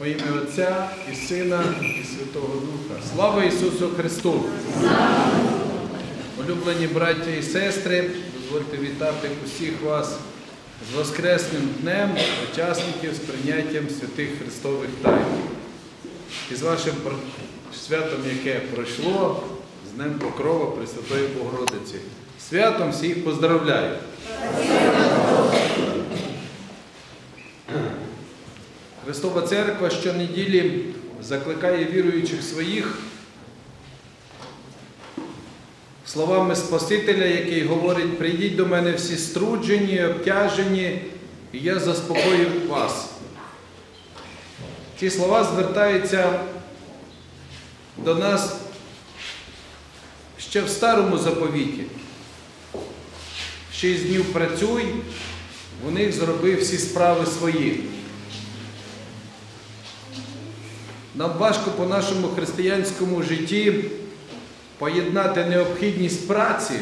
Во ім'я Отця і Сина, і Святого Духа. Слава Ісусу Христу! Улюблені браття і сестри, дозвольте вітати усіх вас з Воскресним днем, учасників з прийняттям святих Христових тайн. І з вашим святом, яке пройшло, з Днем Покрова Пресвятої Богородиці. Святом всіх поздравляю! Христова Церква щонеділі закликає віруючих своїх словами Спасителя, який говорить: прийдіть до мене всі струджені, обтяжені, і я заспокою вас. Ці слова звертаються до нас ще в старому заповіті. Шість днів працюй, в них зроби всі справи свої. Нам важко по нашому християнському житті поєднати необхідність праці,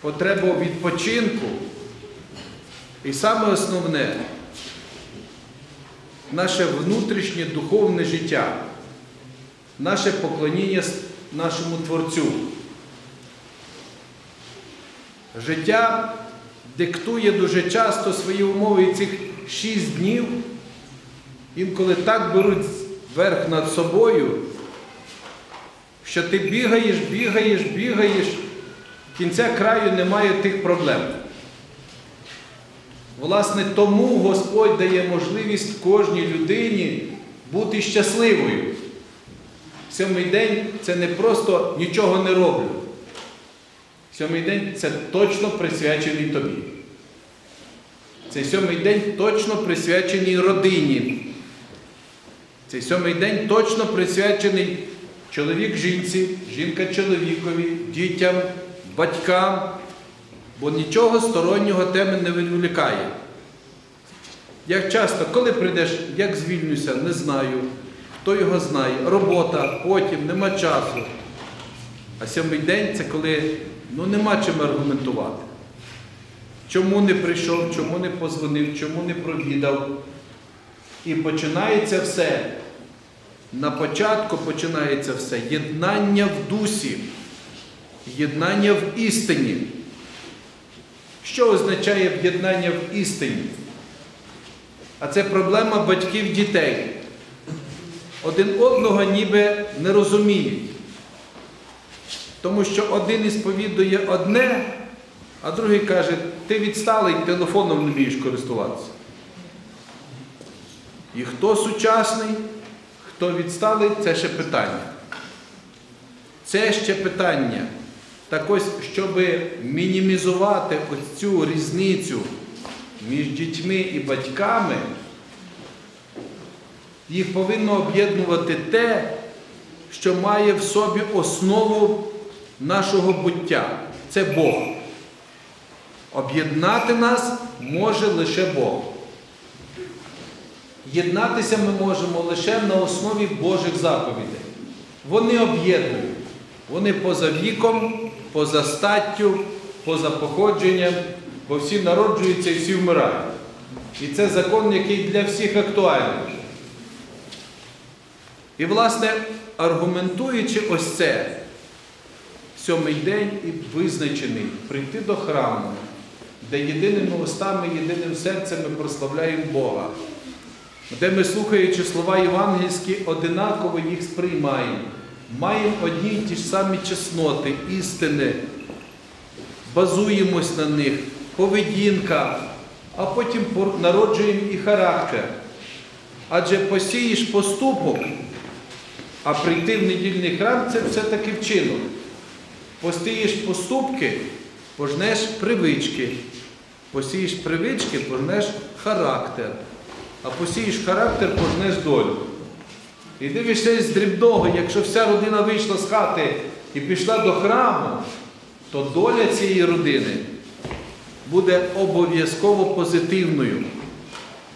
потребу відпочинку і саме основне наше внутрішнє духовне життя, наше поклоніння нашому Творцю. Життя диктує дуже часто свої умови і цих шість днів. Інколи так беруть верх над собою, що ти бігаєш, бігаєш, бігаєш, кінця краю немає тих проблем. Власне, тому Господь дає можливість кожній людині бути щасливою. Сьомий день це не просто нічого не роблю. Сьомий день це точно присвячений тобі. Цей сьомий день точно присвячений родині. Цей сьомий день точно присвячений чоловік жінці, жінка чоловікові, дітям, батькам, бо нічого стороннього теми не відволікає. Як часто, коли прийдеш, як звільнюся, не знаю, хто його знає, робота, потім, нема часу. А сьомий день це коли ну, нема чим аргументувати. Чому не прийшов, чому не позвонив, чому не провідав. І починається все. На початку починається все єднання в дусі, єднання в істині. Що означає єднання в істині? А це проблема батьків дітей. Один одного ніби не розуміють. Тому що один ісповідує одне, а другий каже, ти відсталий, телефоном не вмієш користуватися. І хто сучасний, хто відсталий, це ще питання. Це ще питання. Так ось, щоб мінімізувати ось цю різницю між дітьми і батьками, їх повинно об'єднувати те, що має в собі основу нашого буття. Це Бог. Об'єднати нас може лише Бог. Єднатися ми можемо лише на основі Божих заповідей. Вони об'єднують. Вони поза віком, поза статтю, поза походженням, бо всі народжуються і всі вмирають. І це закон, який для всіх актуальний. І, власне, аргументуючи ось це, сьомий день і визначений прийти до храму, де єдиними устами, єдиним серцем ми прославляємо Бога де ми, слухаючи слова євангельські, одинаково їх сприймаємо, маємо одні й ті ж самі чесноти, істини, базуємось на них, поведінка, а потім народжуємо і характер. Адже посієш поступок, а прийти в недільний храм це все-таки вчинок. Посієш поступки, пожнеш привички. Посієш привички, пожнеш характер а посієш характер, пожнеш долю. І дивишся з дрібного, якщо вся родина вийшла з хати і пішла до храму, то доля цієї родини буде обов'язково позитивною.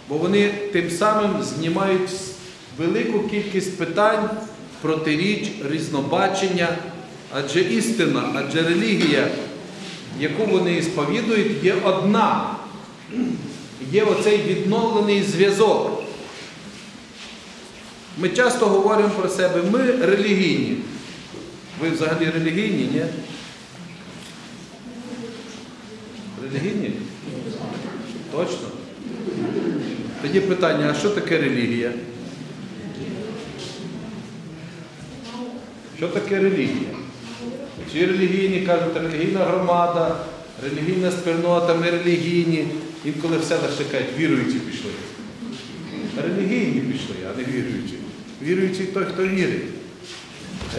Бо вони тим самим знімають велику кількість питань, протиріч, різнобачення, адже істина, адже релігія, яку вони сповідують, є одна є оцей відновлений зв'язок Ми часто говоримо про себе, ми релігійні. Ви взагалі релігійні, ні? Релігійні? Точно? Тоді питання, а що таке релігія? Що таке релігія? Чи релігійні кажуть, релігійна громада, релігійна спільнота, ми релігійні. Інколи в селах ще кажуть, віруючі пішли. Релігійні пішли, а не віруючі. Віруючий той, хто вірить.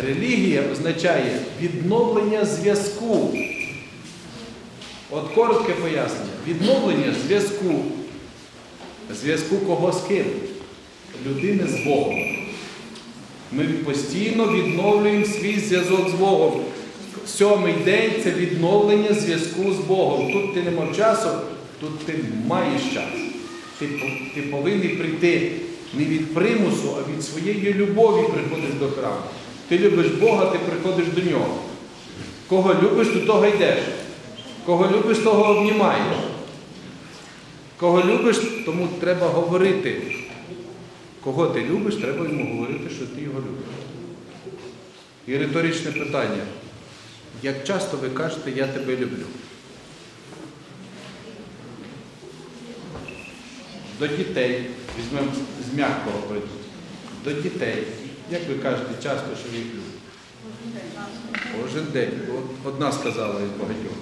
Релігія означає відновлення зв'язку. От коротке пояснення. Відновлення зв'язку. Зв'язку кого з ким? Людини з Богом. Ми постійно відновлюємо свій зв'язок з Богом. Сьомий день це відновлення зв'язку з Богом. Тут ти не мав часу, тут ти маєш час. Ти, ти повинен прийти не від примусу, а від своєї любові приходиш до храму. Ти любиш Бога, ти приходиш до нього. Кого любиш, до того йдеш. Кого любиш, того обнімаєш. Кого любиш, тому треба говорити. Кого ти любиш, треба йому говорити, що ти його любиш. І риторичне питання. Як часто ви кажете, я тебе люблю? До дітей, візьмемо з м'якого прийдуть. До дітей. Як ви кажете часто, що їх любите? Кожен день. Одна сказала із багатьох.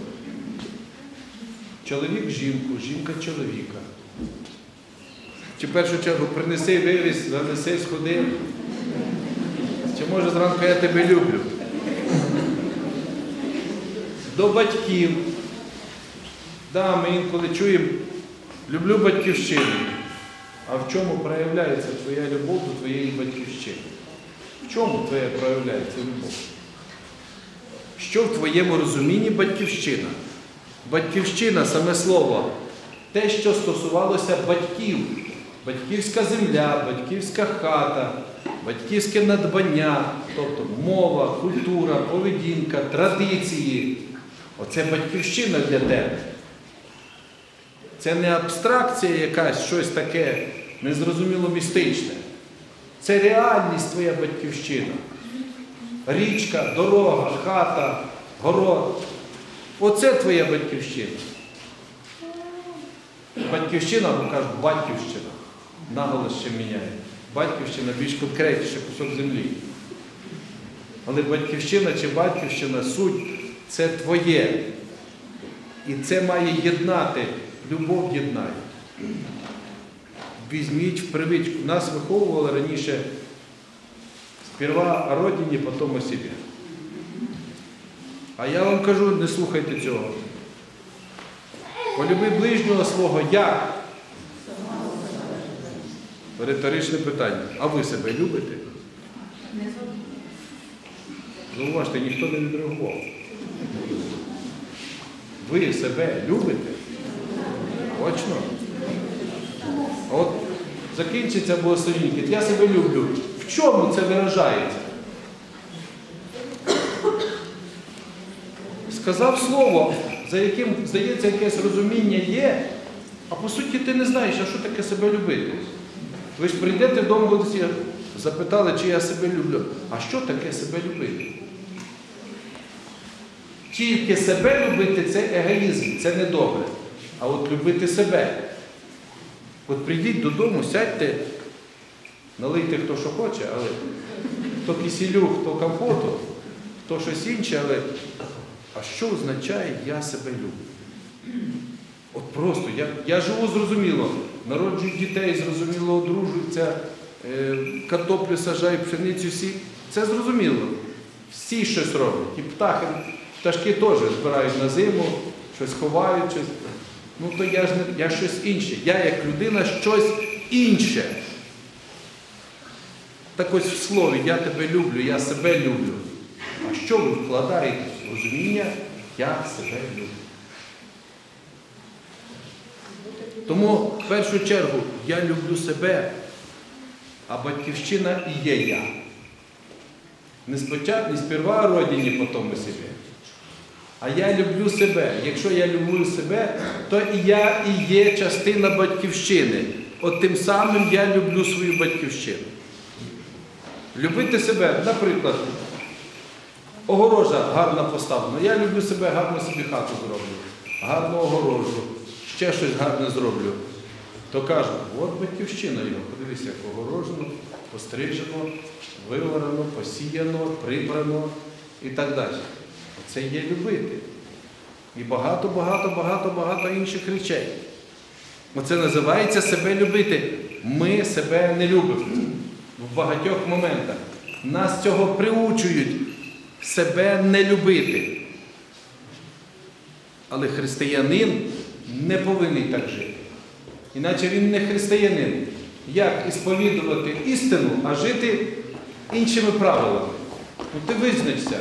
Чоловік жінку, жінка чоловіка. Чи в першу чергу принеси вивіз, занеси, сходи. Чи може зранку я тебе люблю? До батьків. Да, ми інколи чуємо, люблю батьківщину. А в чому проявляється твоя любов до твоєї батьківщини? В чому твоя проявляється любов? Що в твоєму розумінні батьківщина? Батьківщина, саме слово, те, що стосувалося батьків, батьківська земля, батьківська хата, батьківське надбання, тобто мова, культура, поведінка, традиції. Оце батьківщина для тебе. Це не абстракція якась, щось таке незрозуміло містичне. Це реальність твоя батьківщина. Річка, дорога, хата, город. Оце твоя батьківщина. Батьківщина, або кажуть, батьківщина. Наголос ще міняє. Батьківщина більш конкретніше кусок землі. Але батьківщина чи батьківщина суть це твоє. І це має єднати, любов єднає. Візьміть в привичку. Нас виховували раніше сперва родині, потім о собі. А я вам кажу, не слухайте цього. Полюби ближнього свого як? Риторичне питання. А ви себе любите? Зауважте, ніхто не відреагував. Ви себе любите? Точно? От закінчиться благословінки. Я себе люблю. В чому це виражається? Сказав слово, за яким, здається, якесь розуміння є, а по суті ти не знаєш, а що таке себе любити. Ви ж прийдете вдома, запитали, чи я себе люблю. А що таке себе любити? Тільки себе любити це егоїзм, це недобре. А от любити себе. От прийдіть додому, сядьте, налийте хто що хоче, але хто кисілю, хто компоту, хто щось інше, але а що означає я себе люблю? От просто, я, я живу зрозуміло, народжую дітей, зрозуміло, одружуються, е, картоплю сажають, пшеницю всі. Це зрозуміло. Всі щось роблять. І птахи, пташки теж збирають на зиму, щось ховають, щось. Ну то я ж не я щось інше. Я як людина щось інше. Так ось в слові я тебе люблю, я себе люблю. А що ви вкладаєте в розуміння, я себе люблю? Тому в першу чергу я люблю себе, а батьківщина і є я. Не спочатку, не сперва родині, потім і себе. А я люблю себе. Якщо я люблю себе, то і я і є частина батьківщини. От тим самим я люблю свою батьківщину. Любити себе, наприклад, огорожа гарно поставлена. Я люблю себе, гарно собі хату зроблю, гарну огорожу, ще щось гарне зроблю. То кажуть, от батьківщина його, подивися, як огорожено, пострижено, виварено, посіяно, прибрано і так далі. Це є любити. І багато, багато, багато, багато інших речей. Оце називається себе любити. Ми себе не любимо в багатьох моментах. Нас цього приучують себе не любити. Але християнин не повинен так жити. Іначе він не християнин. Як ісповідувати істину, а жити іншими правилами? Ну ти визначся.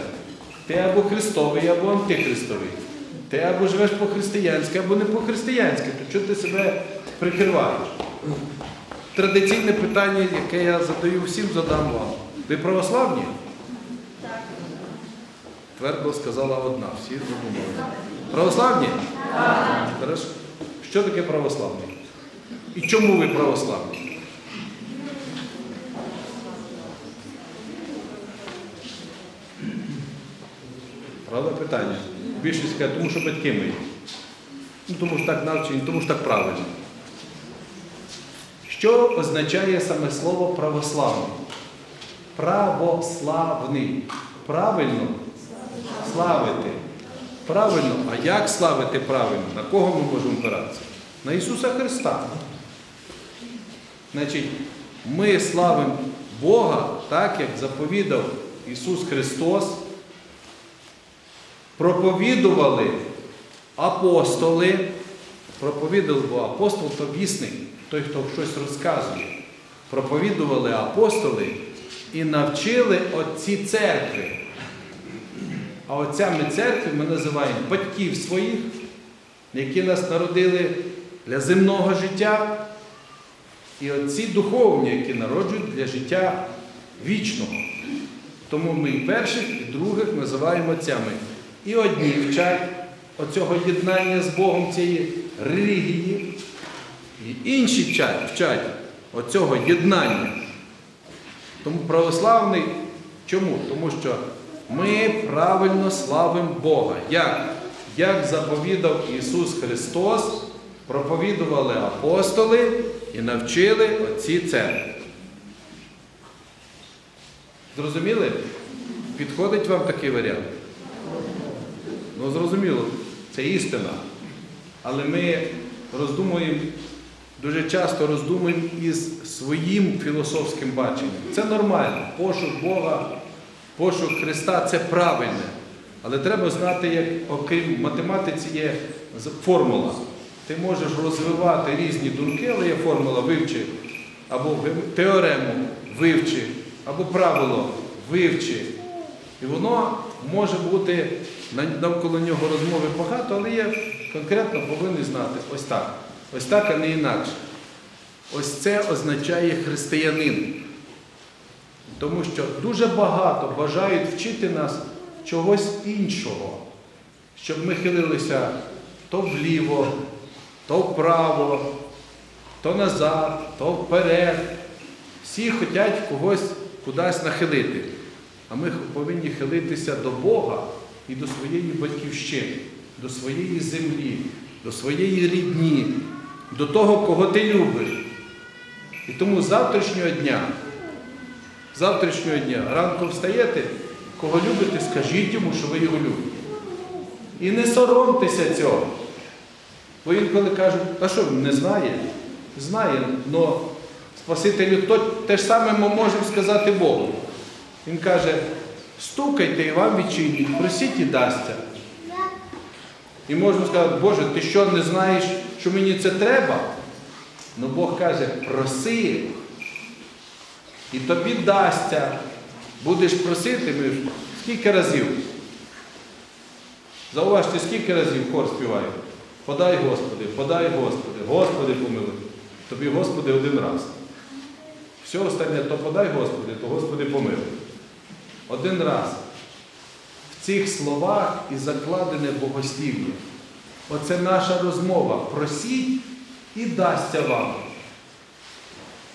Ти або Христовий, або антихристовий. Ти або живеш по-християнськи, або не по-християнськи. То чого ти себе прикриваєш? Традиційне питання, яке я задаю всім, задам вам. Ви православні? Так. Твердо сказала одна, всі задумали. Православні? Так. Що таке православні? І чому ви православні? Правда питання? Більшість каже, тому що батьки мої. Ну, тому що так навчені, тому що так правильно. Що означає саме слово православний? Православний. Правильно? Славити. Правильно. А як славити правильно? На кого ми можемо опиратися? На Ісуса Христа. Значить, ми славимо Бога так, як заповідав Ісус Христос. Проповідували апостоли. Проповідував, апостол то вісник, той, хто щось розказує. Проповідували апостоли і навчили отці церкви. А отцями церкви ми називаємо батьків своїх, які нас народили для земного життя, і отці духовні, які народжують для життя вічного. Тому ми і перших, і других називаємо отцями. І одні вчать оцього єднання з Богом цієї релігії, і інші вчать, вчать оцього єднання. Тому православний чому? Тому що ми правильно славимо Бога. Як? Як заповідав Ісус Христос, проповідували апостоли і навчили отці церкви. Зрозуміли? Підходить вам такий варіант? Ну, зрозуміло, це істина. Але ми роздумуємо, дуже часто роздумуємо із своїм філософським баченням. Це нормально. Пошук Бога, пошук Христа це правильне. Але треба знати, як окрім математиці є формула. Ти можеш розвивати різні думки, але є формула вивчи, або теорему вивчи, або правило вивчи. І воно може бути навколо нього розмови багато, але є конкретно повинні знати ось так. Ось так, а не інакше. Ось це означає християнин. Тому що дуже багато бажають вчити нас чогось іншого, щоб ми хилилися то вліво, то вправо, то назад, то вперед. Всі хочуть когось кудись нахилити. А ми повинні хилитися до Бога і до своєї батьківщини, до своєї землі, до своєї рідні, до того, кого ти любиш. І тому завтрашнього дня, завтрашнього дня, ранку встаєте, кого любите, скажіть йому, що ви його любите. І не соромтеся цього. Бо інколи кажуть, а що не знає? Знає, але Спасителю то, те ж саме ми можемо сказати Богу. Він каже, стукайте і вам відчинять, просіть і дасться. І можемо сказати, Боже, ти що не знаєш, що мені це треба? Ну Бог каже, проси, і тобі дасться. Будеш просити, ми скільки разів? Зауважте, скільки разів хор співає? Подай Господи, подай Господи, Господи помилуй. Тобі Господи один раз. Все остальне, то подай Господи, то Господи помилуй. Один раз. В цих словах і закладене богослів'я. Оце наша розмова. Просіть і дасться вам.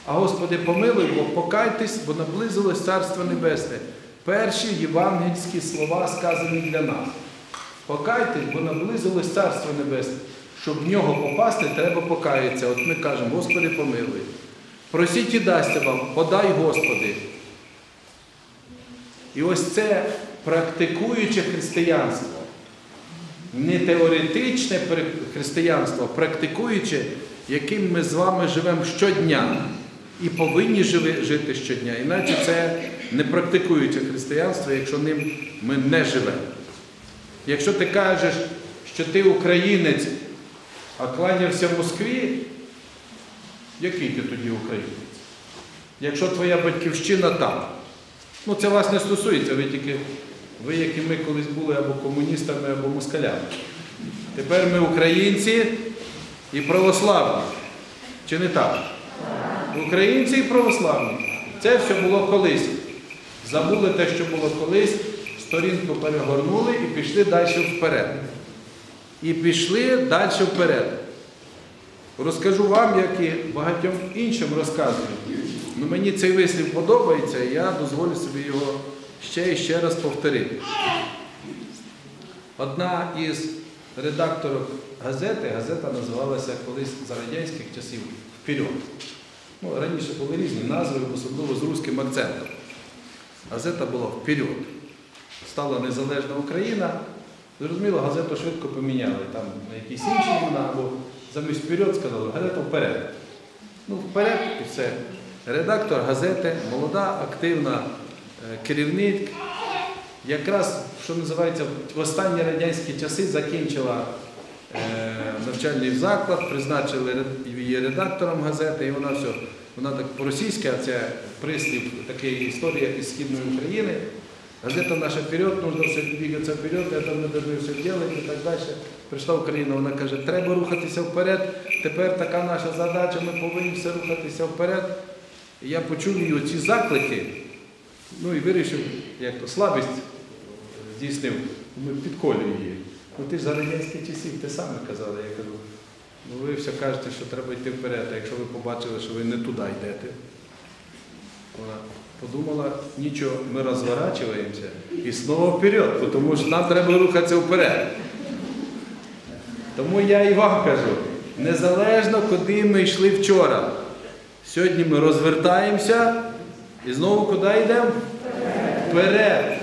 А Господи, помилуй, бо покайтесь, бо наблизилось Царство Небесне. Перші євангельські слова сказані для нас. Покайтесь, бо наблизилось Царство Небесне. Щоб в нього попасти, треба покаятися. От ми кажемо, Господи, помилуй. Просіть і дасться вам, подай Господи. І ось це практикуюче християнство, не теоретичне християнство, а практикуюче, яким ми з вами живемо щодня і повинні жити щодня. Іначе це не практикуюче християнство, якщо ним ми не живемо. Якщо ти кажеш, що ти українець, а кланявся в Москві, який ти тоді українець? Якщо твоя батьківщина там. Ну, це вас не стосується, ви тільки, ви, як і ми колись були або комуністами, або москалями. Тепер ми українці і православні. Чи не так? Українці і православні. Це все було колись. Забули те, що було колись, сторінку перегорнули і пішли далі вперед. І пішли далі вперед. Розкажу вам, як і багатьом іншим розказую. Ну, мені цей вислів подобається, і я дозволю собі його ще і ще раз повторити. Одна із редакторок газети, газета називалася колись за радянських часів Вперед. Ну, раніше були різні назви, особливо з руським акцентом. Газета була Вперед. Стала незалежна Україна. Зрозуміло, газету швидко поміняли. Там на якісь інші імена, або замість вперед сказали, газета вперед. Ну, вперед і все Редактор газети, молода, активна е, керівник, якраз, що називається, в останні радянські часи закінчила е, навчальний заклад, призначили ред- її редактором газети, і вона все, вона так по-російськи, а це прислів, така історія із Східної України. Газета наша вперед, нужно все двигатися вперед, это мы должны все делать і так далі. Прийшла Україна, вона каже, треба рухатися вперед, тепер така наша задача, ми повинні все рухатися вперед. І я почув її ці заклики, ну і вирішив, як то слабість здійснив, ми підколюємо її. Ну ти ж за радянських часів, ти саме казали, я кажу, ну ви все кажете, що треба йти вперед, а якщо ви побачили, що ви не туди йдете. Вона подумала, нічого, ми розворачуємося і знову вперед, тому що нам треба рухатися вперед. Тому я і вам кажу, незалежно, куди ми йшли вчора. Сьогодні ми розвертаємося і знову куди йдемо? Вперед.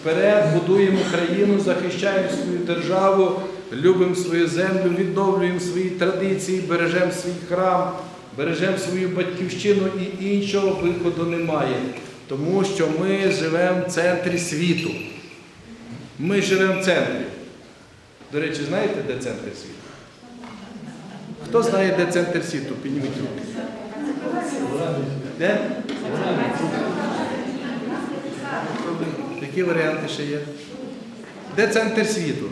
Вперед будуємо країну, захищаємо свою державу, любимо свою землю, відновлюємо свої традиції, бережемо свій храм, бережемо свою батьківщину і іншого виходу немає. Тому що ми живемо в центрі світу. Ми живемо в центрі. До речі, знаєте, де центр світу? Хто знає, де центр світу? Підніміть руки. Де? Які варіанти ще є? Де центр світу?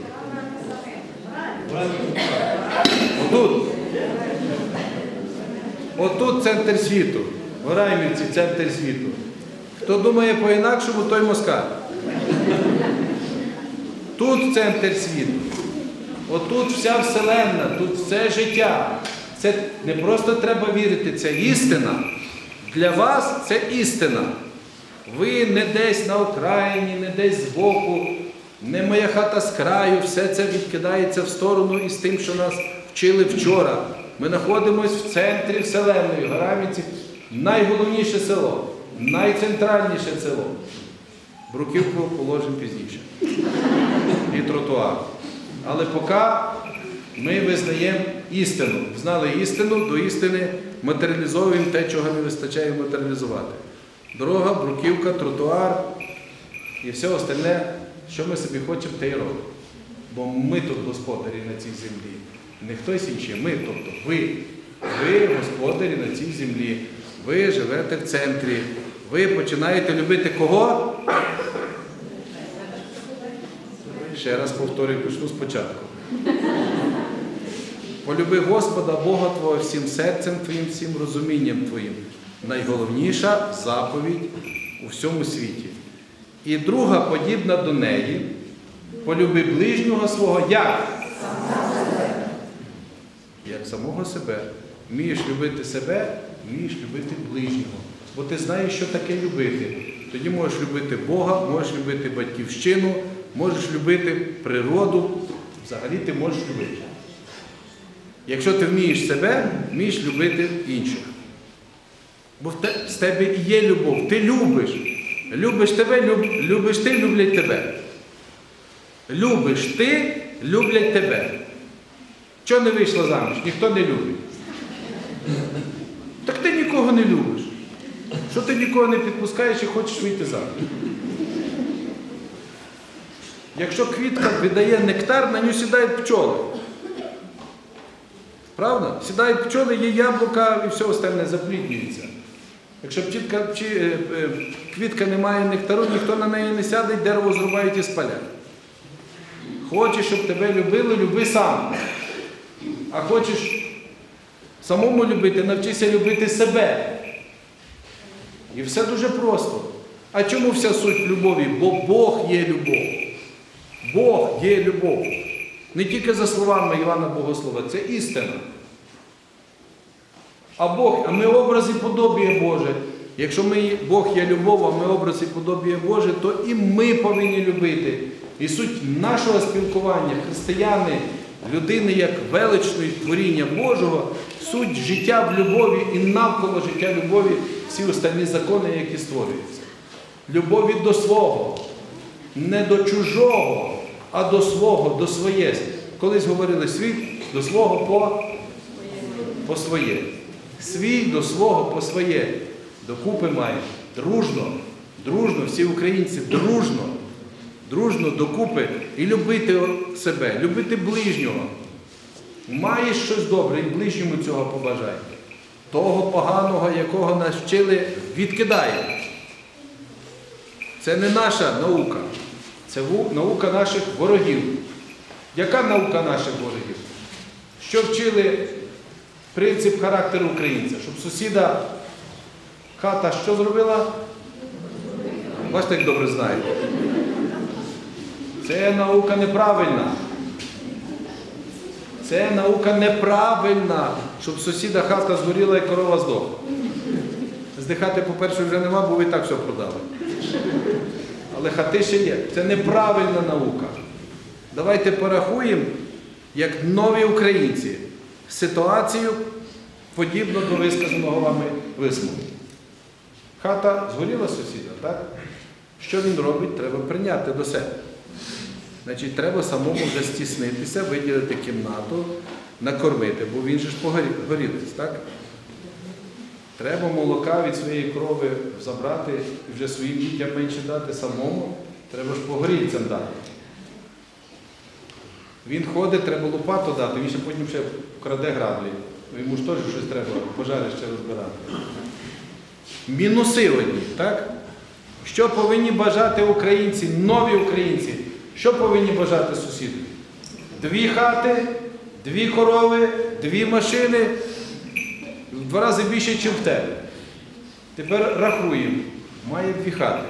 Отут. Отут центр світу. В Раймівці центр світу. Хто думає по-інакшому, той москаль. Тут центр світу. Отут вся вселенна, тут все життя. Це не просто треба вірити, це істина. Для вас це істина. Ви не десь на окраїні, не десь збоку, не моя хата з краю, все це відкидається в сторону із тим, що нас вчили вчора. Ми знаходимося в центрі Вселенної, Гораміці, найголовніше село, найцентральніше село. Бруківку положимо пізніше. І тротуар. Але поки ми визнаємо істину. Знали істину, до істини матеріалізовуємо те, чого не вистачає матеріалізувати. Дорога, бруківка, тротуар і все остальне, що ми собі хочемо, те й робимо. Бо ми тут господарі на цій землі. Не хтось інший, ми, тобто ви. Ви господарі на цій землі. Ви живете в центрі. Ви починаєте любити кого? Ще раз повторюю, почну спочатку. Полюби Господа Бога Твого всім серцем Твоїм, всім розумінням Твоїм. Найголовніша заповідь у всьому світі. І друга, подібна до неї, полюби ближнього свого як? Як самого себе. Вмієш любити себе, вмієш любити ближнього. Бо ти знаєш, що таке любити. Тоді можеш любити Бога, можеш любити батьківщину, можеш любити природу. Взагалі ти можеш любити. Якщо ти вмієш себе, вмієш любити інших. Бо з тебе і є любов, ти любиш. Любиш тебе, люб, любиш ти, люблять тебе. Любиш ти, люблять тебе. Чого не вийшла заміж? Ніхто не любить. Так ти нікого не любиш. Що ти нікого не підпускаєш і хочеш вийти заміж? Якщо квітка видає нектар, на нього сідають пчоли. Правда? Сідають пчоли, є яблука і все остальне запліднюється. Якщо птітка, чи, е, е, квітка не має нектару, ніхто на неї не сяде, дерево зрубають і спалять. Хочеш, щоб тебе любили, люби сам. А хочеш самому любити, навчися любити себе. І все дуже просто. А чому вся суть любові? Бо Бог є любов. Бог є любов. Не тільки за словами Івана Богослова, це істина. А Бог, а ми образ і подобіє Боже. Якщо ми, Бог є любов, а ми образ і подобіє Боже, то і ми повинні любити. І суть нашого спілкування, християни, людини як величної творіння Божого, суть життя в любові і навколо життя любові всі остальні закони, які створюються. Любові до свого, не до чужого, а до свого, до своє. Колись говорили світ до свого по, по своє. Свій до свого по своє. Докупи маємо. Дружно, дружно, всі українці, дружно, дружно докупи і любити себе, любити ближнього. Маєш щось добре і ближньому цього побажай. Того поганого, якого нас вчили, відкидає. Це не наша наука, це наука наших ворогів. Яка наука наших ворогів? Що вчили принцип характеру українця? Щоб сусіда хата що зробила? Бачите, як добре знаєте. Це наука неправильна. Це наука неправильна, щоб сусіда хата згоріла і корова здохла. Здихати, по-перше, вже нема, бо ви так все продали. Але хати ще є. Це неправильна наука. Давайте порахуємо, як нові українці, ситуацію подібно до висказаного вами висновку. Хата згоріла сусіда, так? Що він робить? Треба прийняти до себе. Значить, треба самому вже стіснитися, виділити кімнату, накормити, бо він же ж погорілець, так? Треба молока від своєї корови забрати і вже своїм дітям менше дати самому. Треба ж погорільцям дати. Він ходить, треба лопату дати, він ще потім ще краде граблі. Йому ж теж щось треба, пожари ще розбирати. Мінуси одні, так? Що повинні бажати українці, нові українці? Що повинні бажати сусіди? Дві хати, дві корови, дві машини, в два рази більше, ніж в тебе. Тепер рахуємо. Має дві хати.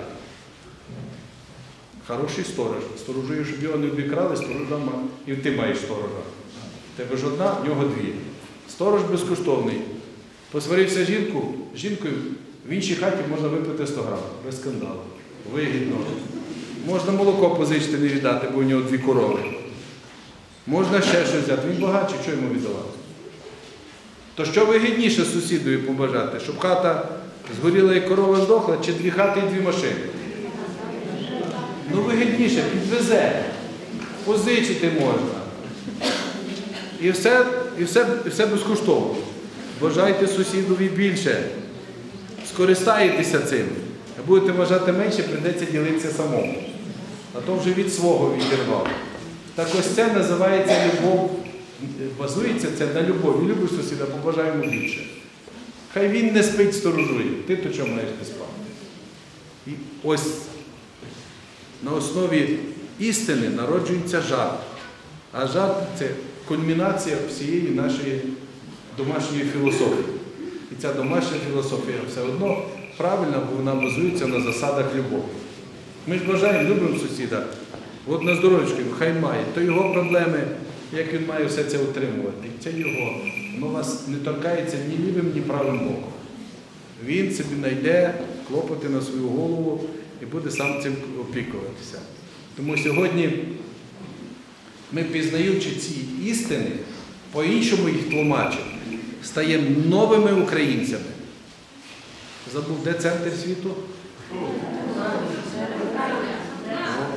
Хороший сторож. Сторожує, щоб його не обікрали, сторожа ма- і ти маєш сторожа. Тебе ж одна, в нього дві. Сторож безкоштовний. Посварився жінку, жінкою в іншій хаті можна випити 100 грам. Без скандалу. Вигідно. Можна молоко позичити, не віддати, бо у нього дві корови. Можна ще щось взяти. Він багатший, що йому віддавати? То що вигідніше сусідові побажати? Щоб хата згоріла і корова здохла, чи дві хати і дві машини? Ну вигідніше, підвезе, позичити можна. І все, і все, і все безкоштовно. Бажайте сусідові більше. Скористаєтеся цим. А будете бажати менше, прийдеться ділитися самому. А то вже від свого відірвав. Так ось це називається любов. Базується це на любові. Любиш сусіда, побажаємо більше. Хай він не спить, сторожує. Ти то чому маєш не спати? І ось на основі істини народжується жарт. А жарт це кульмінація всієї нашої домашньої філософії. І ця домашня філософія все одно правильна, бо вона базується на засадах любові. Ми ж бажаємо, любимо сусіда. От на здоров'ячку, хай має, то його проблеми, як він має все це утримувати. І це його. Воно вас не торкається ні лівим, ні правим боком. він собі знайде клопоти на свою голову і буде сам цим опікуватися. Тому сьогодні ми, пізнаючи ці істини, по-іншому їх тлумачимо, стаємо новими українцями. Забув, де центр світу?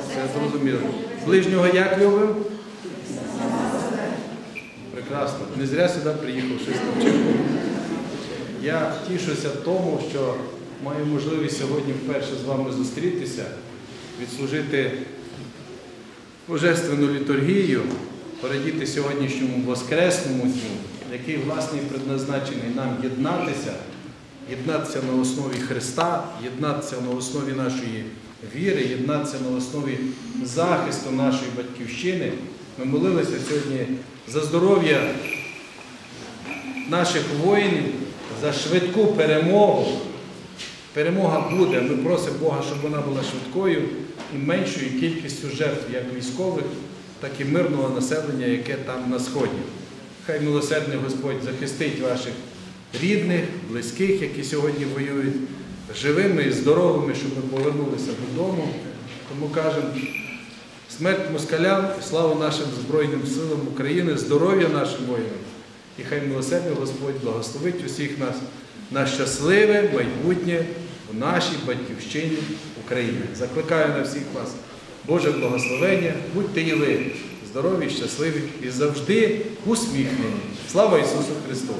Все зрозуміло. Ближнього як любив? Прекрасно. Не зря сюди приїхав, щось навчив. Я тішуся тому, що маю можливість сьогодні вперше з вами зустрітися, відслужити божественну літургію, порадіти сьогоднішньому воскресному дню, який, власне, предназначений нам єднатися, єднатися на основі Христа, єднатися на основі нашої віри, єднатися на основі захисту нашої батьківщини. Ми молилися сьогодні за здоров'я наших воїнів, за швидку перемогу. Перемога буде. Ми просимо Бога, щоб вона була швидкою і меншою кількістю жертв, як військових, так і мирного населення, яке там на сході. Хай милосердний Господь захистить ваших рідних, близьких, які сьогодні воюють, живими і здоровими, щоб ми повернулися додому. Тому кажемо, смерть москалям, слава нашим Збройним силам України, здоров'я нашим воїнам. І хай милосердний Господь благословить усіх нас на щасливе майбутнє в нашій батьківщині України. Закликаю на всіх вас Боже благословення, будьте і ви здорові, щасливі і завжди усміхнені. Слава Ісусу Христу!